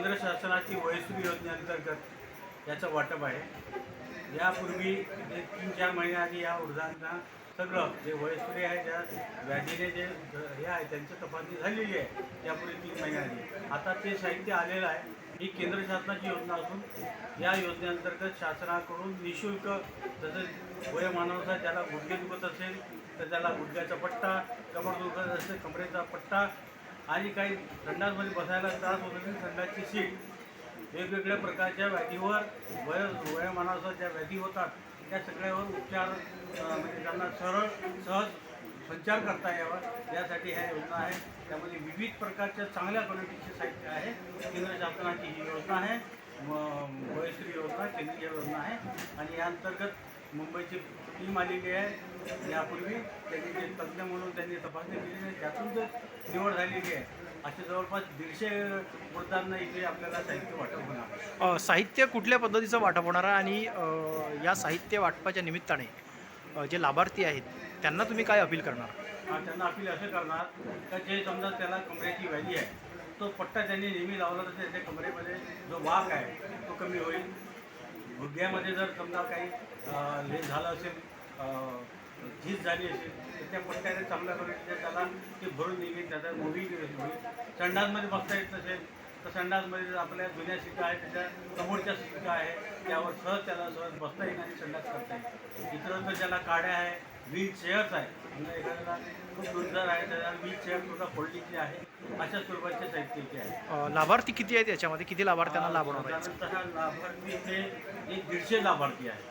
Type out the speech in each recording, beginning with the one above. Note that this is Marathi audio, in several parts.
केंद्र शासनाची वयस्वी योजनेअंतर्गत याचं वाटप आहे. यापूर्वी जे तीन चार महिन्याआधी या वृद्धांना सगळं जे वयस्वी आहे ज्या व्याधीने जे हे आहे त्यांची तपासणी झालेली आहे त्यापूर्वी तीन महिन्याआधी आता ते साहित्य आलेलं आहे. ही केंद्र शासनाची योजना असून या योजनेअंतर्गत शासनाकडून निशुल्क जसं वयमानानुसार ज्याला गुडघे दुखत असेल तर त्याला गुडघ्याचा पट्टा कमर दुखत असेल कमरेचा पट्टा आणि काही संडासमध्ये बसायला त्रास होत असेल संडासची सीट वेगवेगळ्या प्रकारच्या व्याधीवर वय वयोमानासह ज्या व्याधी होतात त्या सगळ्यावर उपचार म्हणजे त्यांना सरळ सहज संचार करता यावा. यासाठी ह्या योजना आहे त्यामध्ये विविध प्रकारच्या चांगल्या क्वालिटीचे साहित्य आहे. केंद्र शासनाची ही योजना आहे. वयश्री योजना केंद्रीय योजना आहे. आणि या अंतर्गत मुंबईची टीम आलेली आहे. यापूर्वी त्यांनी जे तज्ज्ञ म्हणून त्यांनी तपासणी केलेली आहे त्यातून जर निवड झालेली आहे. असे जवळपास दीडशे वृद्धांना इथे आपल्याला साहित्य वाटप होणार साहित्य कुठल्या पद्धतीचं वाटप होणार आहे आणि या साहित्य वाटपाच्या निमित्ताने जे लाभार्थी आहेत त्यांना तुम्ही काय अपील करणार? हा, त्यांना अपील असं करणार का जे समजा त्याला कमरेची व्याधी आहे तो पट्टा त्यांनी नेहमी लावला तर त्याच्या कमरेमध्ये जो वाघ आहे तो कमी होईल. हृदयामध्ये जर समजा काही हे झालं असेल झीज झाली असेल तर त्या पट्ट्याने चांगल्या क्वालिटीचे त्याला ते भरून निघेल त्याचा मूवी होईल संडासमध्ये बसता येत नसेल तर संडासमध्ये जर आपल्या जुन्या शिका आहे त्याच्या समोरच्या शिका आहे त्यावर सहज त्याला सहज बसता येईल आणि संडास करता येईल. इतर ज्याला काड्या आहे व्हील चेअर्स आहे खूप आहे त्याला फोल्डिंगची आहे अशा स्वरूपाचे आहे. अ, लाभार्थी किती आहेत याच्यामध्ये? किती लाभार्थ्यांना लाभ होणार आहे साधारणतः लाभार्थी इथे एक दीडशे लाभार्थी आहेत.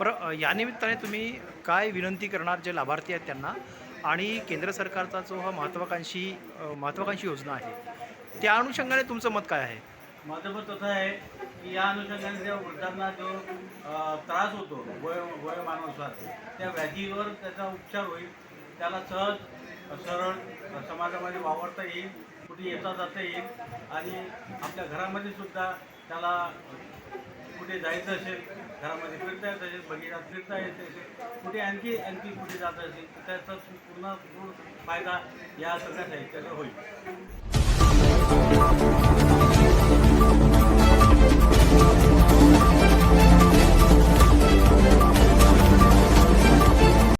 पर या निमित्ताने तुम्ही काय विनंती करणार जे लाभार्थी आहेत त्यांना? आणि केंद्र सरकारचा जो हा महत्त्वाकांक्षी अ, महत्त्वाकांक्षी योजना आहे त्या अनुषंगाने तुमचं मत काय आहे? माझं मत तसं आहे की या अनुषंगाने ज्या वृद्धांना जो त्रास होतो वय वयोमानानुसार त्या व्याधीवर त्याचा उपचार होईल. त्याला सहज सरळ समाजामध्ये वावरता येईल कुठे येता जाता येईल. आणि आपल्या घरामध्ये सुद्धा त्याला कुठे जायचं असेल घरामध्ये फिरता येत असेल बगीचात फिरता येत असेल कुठे आणखी आणखी कुठे जात असेल तर त्याचा पूर्ण पूर्ण फायदा या सगळ्या साहित्याचा होईल.